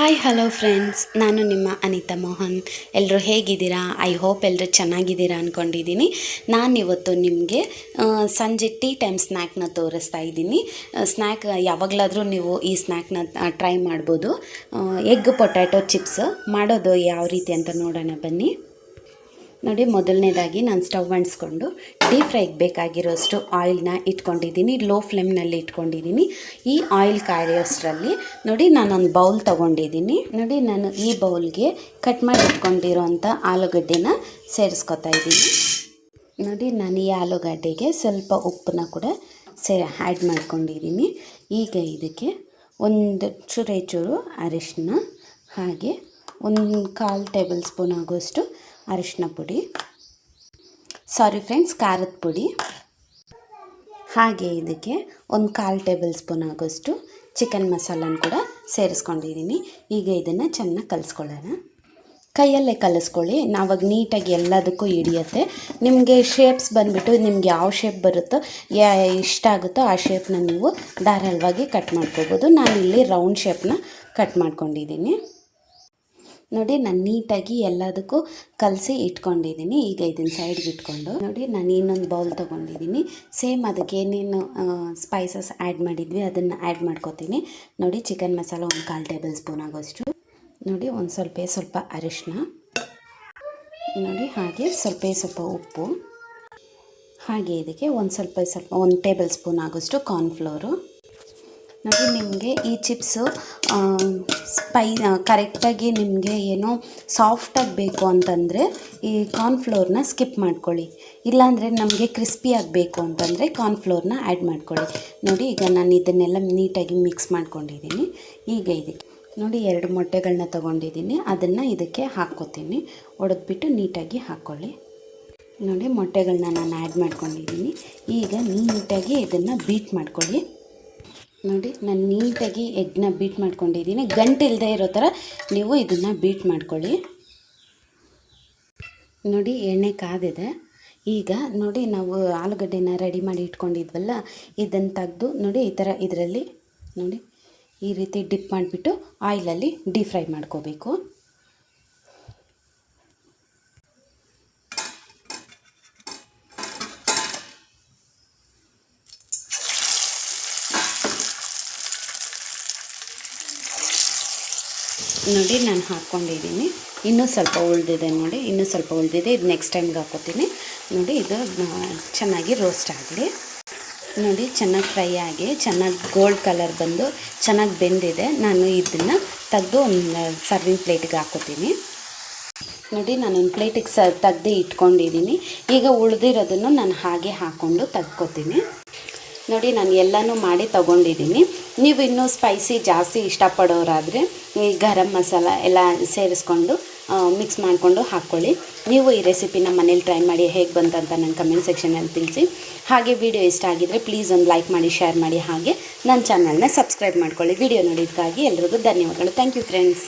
Hi hello friends ನಾನು ನಿಮ್ಮ ಅನಿತಾ ಮೋಹನ್. ಎಲ್ಲರೂ ಹೇಗಿದ್ದೀರಾ? ಐ ಹೋಪ್ ಎಲ್ಲರೂ ಚೆನ್ನಾಗಿದ್ದೀರಾ ಅಂದ್ಕೊಂಡಿದ್ದೀನಿ ನಾನಿವತ್ತು ನಿಮಗೆ ಸಂಜೆ ಟೀ ಟೈಮ್ ಸ್ನ್ಯಾಕ್ನ ತೋರಿಸ್ತಾ ಇದ್ದೀನಿ. ಸ್ನ್ಯಾಕ್ ಯಾವಾಗಲಾದರೂ ನೀವು ಈ ಸ್ನ್ಯಾಕ್ನ ಟ್ರೈ ಮಾಡ್ಬೋದು. ಎಗ್ ಪೊಟ್ಯಾಟೊ ಚಿಪ್ಸ್ ಮಾಡೋದು ಯಾವ ರೀತಿ ಅಂತ ನೋಡೋಣ ಬನ್ನಿ. ನೋಡಿ, ಮೊದಲನೇದಾಗಿ ನಾನು ಸ್ಟವ್ ಅಂಟಿಸ್ಕೊಂಡು ಡೀಪ್ ಫ್ರೈಗೆ ಬೇಕಾಗಿರೋಷ್ಟು ಆಯಿಲ್ನ ಇಟ್ಕೊಂಡಿದ್ದೀನಿ. ಲೋ ಫ್ಲೇಮ್ನಲ್ಲಿ ಇಟ್ಕೊಂಡಿದ್ದೀನಿ. ಈ ಆಯಿಲ್ ಕಾಯೋಷ್ಟರಲ್ಲಿ ನೋಡಿ, ನಾನೊಂದು ಬೌಲ್ ತೊಗೊಂಡಿದ್ದೀನಿ. ನೋಡಿ, ನಾನು ಈ ಬೌಲ್ಗೆ ಕಟ್ ಮಾಡಿ ಇಟ್ಕೊಂಡಿರೋಂಥ ಆಲೂಗಡ್ಡೆನ ಸೇರಿಸ್ಕೊತಾ ಇದ್ದೀನಿ. ನೋಡಿ, ನಾನು ಈ ಆಲೂಗಡ್ಡೆಗೆ ಸ್ವಲ್ಪ ಉಪ್ಪನ್ನ ಕೂಡ ಸೇ ಆ್ಯಡ್ ಮಾಡ್ಕೊಂಡಿದ್ದೀನಿ. ಈಗ ಇದಕ್ಕೆ ಒಂದು ಚೂರೇ ಚೂರು ಅರಿಶಿನ ಹಾಗೆ ಒಂದು ಕಾಲು ಟೇಬಲ್ ಸ್ಪೂನ್ ಆಗೋಷ್ಟು ಅರಿಶಿನ ಪುಡಿ. ಸಾರಿ ಫ್ರೆಂಡ್ಸ್ ಖಾರದ ಪುಡಿ. ಹಾಗೆ ಇದಕ್ಕೆ ಒಂದು ಕಾಲು ಟೇಬಲ್ ಸ್ಪೂನ್ ಆಗೋಷ್ಟು ಚಿಕನ್ ಮಸಾಲನ ಕೂಡ ಸೇರಿಸ್ಕೊಂಡಿದ್ದೀನಿ ಈಗ ಇದನ್ನು ಚೆನ್ನಾಗಿ ಕಲಿಸ್ಕೊಳ್ಳೋಣ. ಕೈಯಲ್ಲೇ ಕಲಿಸ್ಕೊಳ್ಳಿ. ನಾವಾಗ ನೀಟಾಗಿ ಎಲ್ಲದಕ್ಕೂ ಹಿಡಿಯುತ್ತೆ. ನಿಮಗೆ ಶೇಪ್ಸ್ ಬಂದುಬಿಟ್ಟು ನಿಮ್ಗೆ ಯಾವ ಶೇಪ್ ಬರುತ್ತೋ, ಯಾ ಇಷ್ಟ ಆಗುತ್ತೋ ಆ ಶೇಪ್ನ ನೀವು ಧಾರಾಳವಾಗಿ ಕಟ್ ಮಾಡ್ಕೋಬೋದು. ನಾನಿಲ್ಲಿ ರೌಂಡ್ ಶೇಪ್ನ ಕಟ್ ಮಾಡ್ಕೊಂಡಿದ್ದೀನಿ ನೋಡಿ, ನಾನು ನೀಟಾಗಿ ಎಲ್ಲದಕ್ಕೂ ಕಲಸಿ ಇಟ್ಕೊಂಡಿದ್ದೀನಿ ಈಗ ಇದನ್ನು ಸೈಡ್ಗೆ ಇಟ್ಕೊಂಡು ನೋಡಿ, ನಾನು ಇನ್ನೊಂದು ಬೌಲ್ ತೊಗೊಂಡಿದ್ದೀನಿ ಸೇಮ್ ಅದಕ್ಕೆ ಏನೇನು ಸ್ಪೈಸಸ್ ಆ್ಯಡ್ ಮಾಡಿದ್ವಿ, ಅದನ್ನು ಆ್ಯಡ್ ಮಾಡ್ಕೊತೀನಿ. ನೋಡಿ ಚಿಕನ್ ಮಸಾಲ ಒಂದು ಕಾಲು ಟೇಬಲ್ ಸ್ಪೂನ್ ಆಗೋಷ್ಟು. ನೋಡಿ, ಒಂದು ಸ್ವಲ್ಪ ಸ್ವಲ್ಪ ಅರಿಶಿನ ನೋಡಿ, ಹಾಗೆ ಸ್ವಲ್ಪ ಸ್ವಲ್ಪ ಉಪ್ಪು. ಹಾಗೆ ಇದಕ್ಕೆ ಒಂದು ಸ್ವಲ್ಪ ಸ್ವಲ್ಪ, ಒಂದು ಟೇಬಲ್ ಸ್ಪೂನ್ ಆಗೋಷ್ಟು ಕಾರ್ನ್ಫ್ಲೋರು ನೋಡಿ, ನಿಮಗೆ ಈ ಚಿಪ್ಸು ಸ್ಪೈ ಕರೆಕ್ಟಾಗಿ ನಿಮಗೆ ಏನೋ ಸಾಫ್ಟಾಗಿ ಬೇಕು ಅಂತಂದರೆ ಈ ಕಾರ್ನ್ಫ್ಲೋರ್ನ ಸ್ಕಿಪ್ ಮಾಡ್ಕೊಳ್ಳಿ. ಇಲ್ಲಾಂದರೆ ನಮಗೆ ಕ್ರಿಸ್ಪಿಯಾಗಿ ಬೇಕು ಅಂತಂದರೆ ಕಾರ್ನ್ಫ್ಲೋರ್ನ ಆ್ಯಡ್ ಮಾಡ್ಕೊಳ್ಳಿ. ನೋಡಿ, ಈಗ ನಾನು ಇದನ್ನೆಲ್ಲ ನೀಟಾಗಿ ಮಿಕ್ಸ್ ಮಾಡ್ಕೊಂಡಿದ್ದೀನಿ. ಈಗ ಇದಕ್ಕೆ ನೋಡಿ, ಎರಡು ಮೊಟ್ಟೆಗಳನ್ನ ತೊಗೊಂಡಿದ್ದೀನಿ. ಅದನ್ನು ಇದಕ್ಕೆ ಹಾಕ್ಕೋತೀನಿ. ಒಡೆದ್ಬಿಟ್ಟು ನೀಟಾಗಿ ಹಾಕ್ಕೊಳ್ಳಿ. ನೋಡಿ ಮೊಟ್ಟೆಗಳನ್ನ ನಾನು ಆ್ಯಡ್ ಮಾಡ್ಕೊಂಡಿದ್ದೀನಿ. ಈಗ ನೀಟಾಗಿ ಇದನ್ನು ಬೀಟ್ ಮಾಡ್ಕೊಳ್ಳಿ. ನೋಡಿ, ನಾನು ನೀಟಾಗಿ ಎಗ್ನ ಬೀಟ್ ಮಾಡ್ಕೊಂಡಿದ್ದೀನಿ ಗಂಟು ಇಲ್ಲದೆ ಇರೋ ಥರ ನೀವು ಇದನ್ನು ಬೀಟ್ ಮಾಡ್ಕೊಳ್ಳಿ. ನೋಡಿ, ಎಣ್ಣೆ ಕಾದಿದೆ. ಈಗ ನೋಡಿ, ನಾವು ಆಲೂಗಡ್ಡೆನ ರೆಡಿ ಮಾಡಿ ಇಟ್ಕೊಂಡಿದ್ವಲ್ಲ ಇದನ್ನು ತೆಗೆದು ನೋಡಿ, ಈ ಥರ ಇದರಲ್ಲಿ ನೋಡಿ, ಈ ರೀತಿ ಡಿಪ್ ಮಾಡಿಬಿಟ್ಟು ಆಯಿಲಲ್ಲಿ ಡೀಪ್ ಫ್ರೈ ಮಾಡ್ಕೋಬೇಕು. ನೋಡಿ, ನಾನು ಹಾಕ್ಕೊಂಡಿದ್ದೀನಿ. ಇನ್ನೂ ಸ್ವಲ್ಪ ಉಳಿದಿದೆ ನೋಡಿ, ಇನ್ನೂ ಸ್ವಲ್ಪ ಉಳಿದಿದೆ. ಇದು ನೆಕ್ಸ್ಟ್ ಟೈಮ್ಗೆ ಹಾಕೋತೀನಿ. ನೋಡಿ, ಇದು ಚೆನ್ನಾಗಿ ರೋಸ್ಟ್ ಆಗಲಿ. ನೋಡಿ, ಚೆನ್ನಾಗಿ ಫ್ರೈ ಆಗಿ, ಚೆನ್ನಾಗಿ ಗೋಲ್ಡ್ ಕಲರ್ ಬಂದು ಚೆನ್ನಾಗಿ ಬೆಂದಿದೆ. ನಾನು ಇದನ್ನು ತೆಗೆದು ಒಂದು ಸರ್ವಿಂಗ್ ಪ್ಲೇಟಿಗೆ ಹಾಕೋತೀನಿ. ನೋಡಿ, ನಾನು ಒಂದು ಪ್ಲೇಟಿಗೆ ಸ, ತೆಗ್ದು ಇಟ್ಕೊಂಡಿದ್ದೀನಿ. ಈಗ ಉಳಿದಿರೋದನ್ನು ನಾನು ಹಾಗೆ ಹಾಕ್ಕೊಂಡು ತೆಗ್ಕೋತೀನಿ. ನೋಡಿ, ನಾನು ಎಲ್ಲನೂ ಮಾಡಿ ತೊಗೊಂಡಿದ್ದೀನಿ. ನೀವು ಇನ್ನೂ ಸ್ಪೈಸಿ ಜಾಸ್ತಿ ಇಷ್ಟಪಡೋರಾದರೆ ಈ ಗರಂ ಮಸಾಲ ಎಲ್ಲ ಸೇರಿಸ್ಕೊಂಡು ಮಿಕ್ಸ್ ಮಾಡಿಕೊಂಡು ಹಾಕ್ಕೊಳ್ಳಿ. ನೀವು ಈ ರೆಸಿಪಿನ ಮನೇಲಿ ಟ್ರೈ ಮಾಡಿ ಹೇಗೆ ಬಂತಂತ ನನ್ನ ಕಮೆಂಟ್ ಸೆಕ್ಷನಲ್ಲಿ ತಿಳಿಸಿ. ಹಾಗೆ ವಿಡಿಯೋ ಇಷ್ಟ ಆಗಿದರೆ ಪ್ಲೀಸ್ ಒಂದು ಲೈಕ್ ಮಾಡಿ ಶೇರ್ ಮಾಡಿ. ಹಾಗೆ ನನ್ನ ಚಾನಲ್ನ ಸಬ್ಸ್ಕ್ರೈಬ್ ಮಾಡ್ಕೊಳ್ಳಿ. ವಿಡಿಯೋ ನೋಡಿದ್ದಕ್ಕಾಗಿ ಎಲ್ರಿಗೂ ಧನ್ಯವಾದಗಳು. Thank you friends